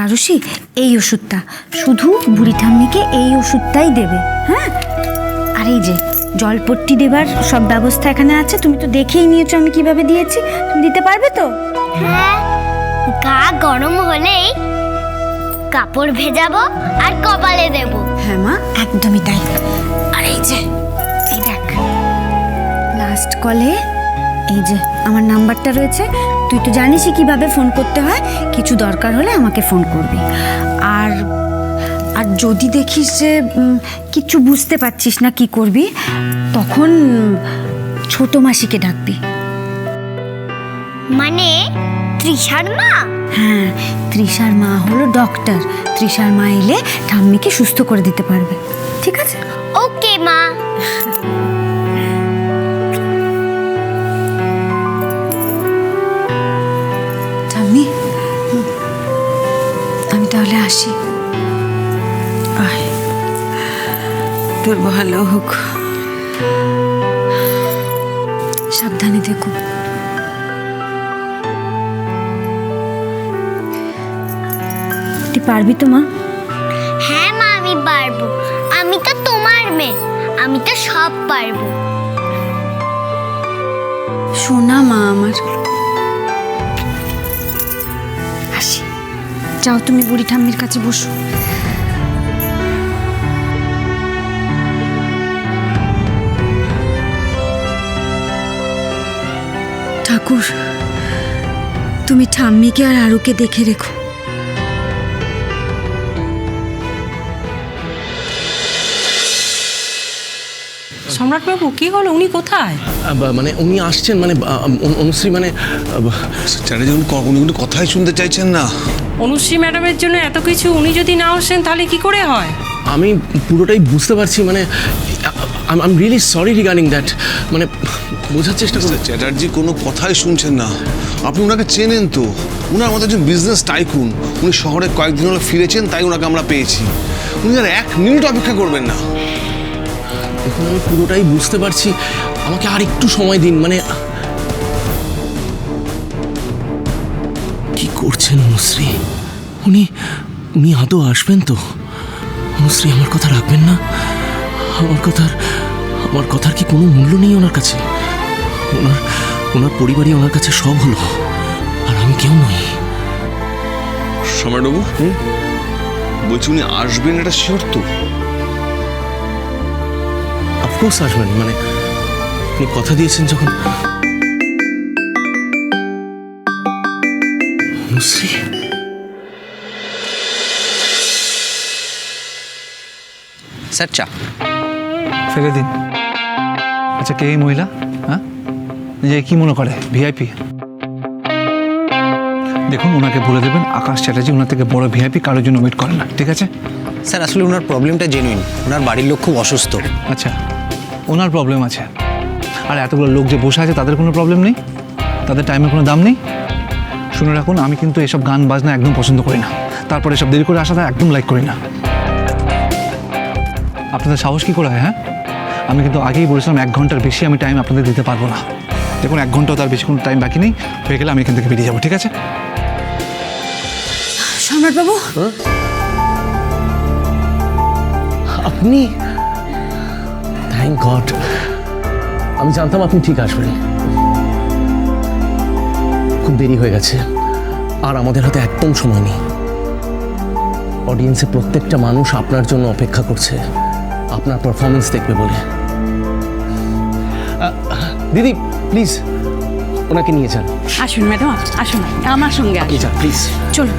কারুষি এই ওষুধটা। শুধু বুড়ি ঠাম্মিকে এই ওষুধটাই দেবে হ্যাঁ? আর এই যে জলপট্টি দেবার সব ব্যবস্থা এখানে আছে তুমি তো দেখেই নিয়েছো আমি কীভাবে দিয়েছি তুমি দিতে পারবে তো? হ্যাঁ গা গরম হলেই কাপড় ভেজাবো আর কপালে দেব। হ্যাঁ মা একদমই তাই। আর এই যে এই দেখ লাস্ট কলে এই যে আমার নাম্বারটা রয়েছে। তুই তো জানিসই কীভাবে ফোন করতে হয়। কিছু দরকার হলে আমাকে ফোন করবি। আর আর যদি দেখিস যে কিচ্ছু বুঝতে পারছিস না কি করবি তখন ছোট মাসিকে ডাকবি। মানে তৃষার মা? হ্যাঁ তৃষার মা হলো ডক্টর তৃষার মা এলে ঠাম্মিকে সুস্থ করে দিতে পারবে। ঠিক আছে? ওকে মা। তোর ভালো হোক। সাবধানে দেখো। তুই পারবি তো মা? হ্যাঁ মা আমি পারব। আমি তো তোমার মেয়ে। আমি তো সব পারব। সোনা মা আমার। আসি। যাও তুমি বুড়ি ঠাম্মির কাছে বসো। ঠাকুর তুমি ঠাম্মিকে আর আরুকে দেখে রেখো। সম্রাটবাবু কি হলো? উনি কোথায়? মানে উনি আসছেন মানে অনুশ্রী মানে চ্যাটার্জি উনি ক- উনি কিন্তু কথাই শুনতে চাইছেন না। অনুশ্রী ম্যাডামের জন্য এত কিছু উনি যদি না আসেন তাহলে কি করে হয়? আমি পুরোটাই বুঝতে পারছি মানে I am really sorry regarding that মানে বোঝার চেষ্টা করছি চ্যাটার্জি কোনো কথাই শুনছেন না। আপনি ওনাকে চেনেন তো। উনার আমাদের একজন বিজনেস টাইকুন উনি শহরে কয়েকদিন হলো ফিরেছেন তাই ওনাকে আমরা পেয়েছি। উনি আর এক মিনিট অপেক্ষা করবেন না। দেখুন আমি পুরোটাই বুঝতে পারছি। আমাকে আর একটু সময় দিন মানে কি করছেন অনুশ্রী উনি উনি আদৌ আসবেন তো? অনুশ্রী আমার কথা রাখবেন না? আমার কথার আমার কথার কি কোনো মূল্য নেই ওনার কাছে? ওনার ওনার পরিবারই ওনার কাছে সব হলো। আর আমি কেউ নই। সম্রাটবাবু বলছি উনি আসবেন এটা শিওর তো। অফকোর্স আসবেন মানে আপনি কথা দিয়েছেন যখন। অনুশ্রী স্যার চা। ফেলে দিন। আচ্ছা কে এই মহিলা? হ্যাঁ? যে কি মনে করে? ভিআইপি দেখুন ওনাকে বলে দেবেন আকাশ চ্যাটার্জি ওনার থেকে বড় ভিআইপি কারোর জন্য ওয়েট করে না ঠিক আছে? স্যার আসলে ওনার প্রবলেমটা জেনুইন ওনার বাড়ির লোক খুব অসুস্থ। আচ্ছা ওনার প্রবলেম আছে। আর এতগুলো লোক যে বসে আছে তাদের কোনো প্রবলেম নেই? তাদের টাইমের কোনো দাম নেই? শুনে রাখুন আমি কিন্তু এসব গান বাজনা একদম পছন্দ করি না। তারপরে এসব দেরি করে আসাটা একদম লাইক করি না। আপনাদের সাহস কী করে হয় হ্যাঁ? আমি কিন্তু আগেই বলেছিলাম এক ঘণ্টার বেশি আমি টাইম আপনাদের দিতে পারব না। দেখুন এক ঘন্টাও তার বেশি কোনো টাইম বাকি নেই। হয়ে গেলে আমি এখান থেকে বেরিয়ে যাব ঠিক আছে? সম্রাটবাবু? আপনি? থ্যাংক গড আমি জানতাম আপনি ঠিক আসবেন। খুব দেরি হয়ে গেছে। আর আমাদের হাতে একদম সময় নেই। অডিয়েন্সে প্রত্যেকটা মানুষ আপনার জন্য অপেক্ষা করছে। আপনার পারফরমেন্স দেখবে বলে। দিদি প্লিজ ওনাকে নিয়ে যান। আসুন ম্যাডাম আসুন। আমার সঙ্গে আসুন। প্লিজ চলো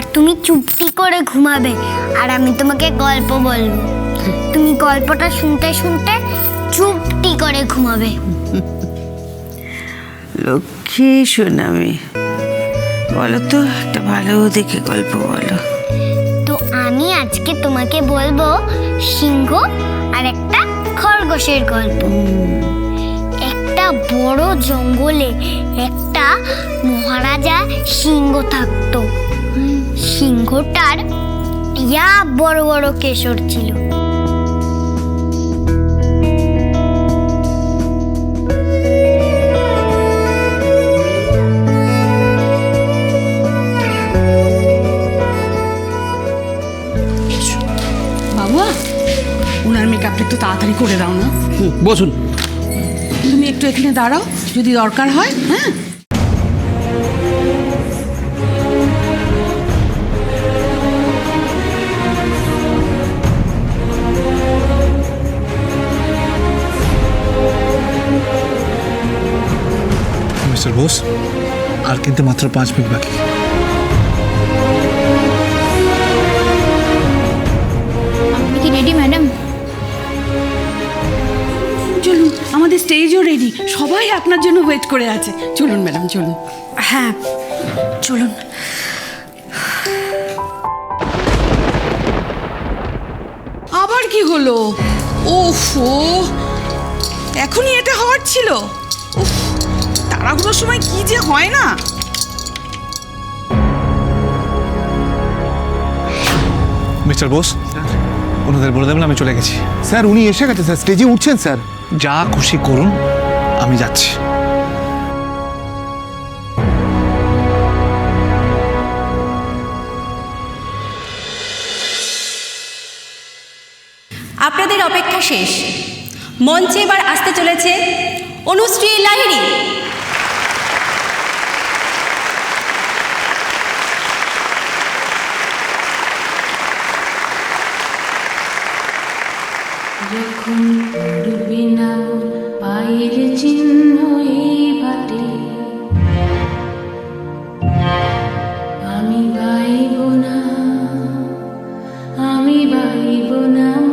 এবার তুমি চুপটি করে ঘুমাবে। আর আমি তোমাকে গল্প বলব। তুমি গল্পটা শুনতে শুনতে চুপটি করে ঘুমাবে। লক্ষ্মী সোনামি বলো তো একটা ভালো দেখে গল্প বলো। তো আমি আজকে তোমাকে বলব সিংহ আর একটা খরগোশের গল্প। একটা বড় জঙ্গলে একটা মহারাজা সিংহ থাকতো। সিংহটার ইয়া বড় বড় কেশর ছিল। বাবা ওনার মেকআপটা একটু তাড়াতাড়ি করে দাও না। বসুন। তুমি একটু এখানে দাঁড়াও যদি দরকার হয় হ্যাঁ? মিস্টার বোস, আর কিন্তু মাত্র পাঁচ মিনিট বাকি। কি রেডি ম্যাডাম চলুন, আমাদের স্টেজও রেডি সবাই আপনার জন্য ওয়েট করে আছে। চলুন ম্যাডাম চলুন। হ্যাঁ চলুন। আবার কি হলো? ওফ এখনই এটা হওয়ার ছিল? উফ। তাড়াহুড়োর সময় কি যে হয় না? মিস্টার বোস ওনাদের বলে দেবেন আমি চলে গেছি। স্যার উনি এসে গেছে স্যার। স্টেজে উঠছেন স্যার। যা খুশি করুন আমি যাচ্ছি। আপনাদের অপেক্ষা শেষ। মঞ্চে এবার আসতে চলেছে অনুশ্রী লাহিড়ী। যখন পড়বে না পায়ের চিহ্ন এই আমি গাইব না আমি গাইব না।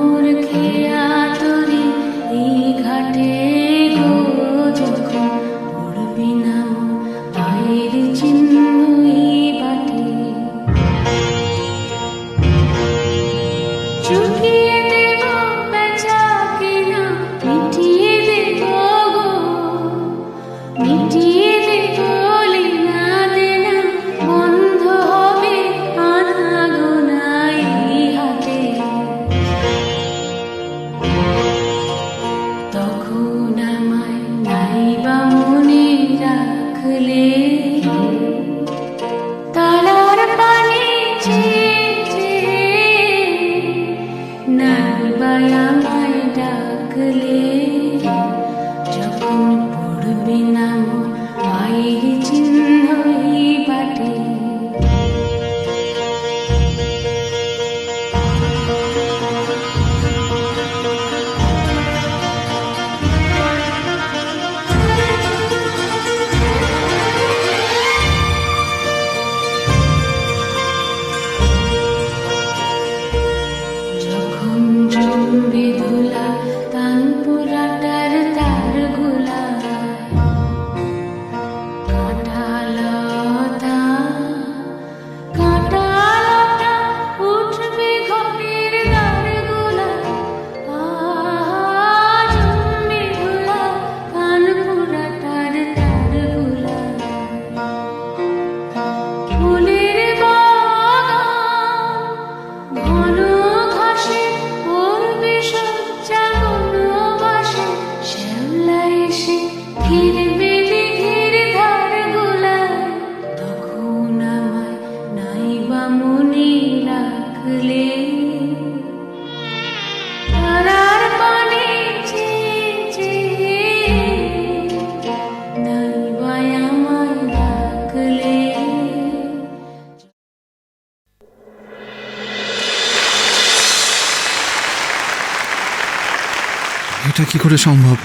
কি করে সম্ভব?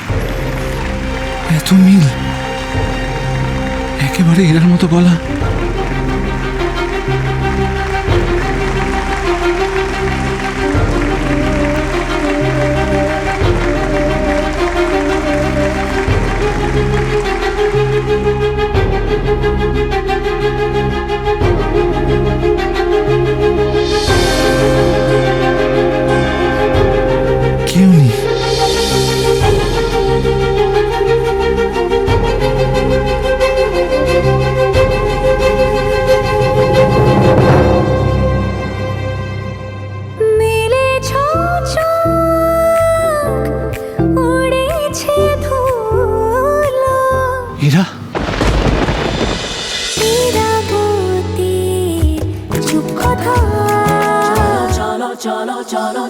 এত মিল। একেবারে এরার মতো গলা।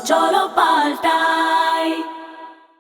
চলো চলো চলো পাল্টাই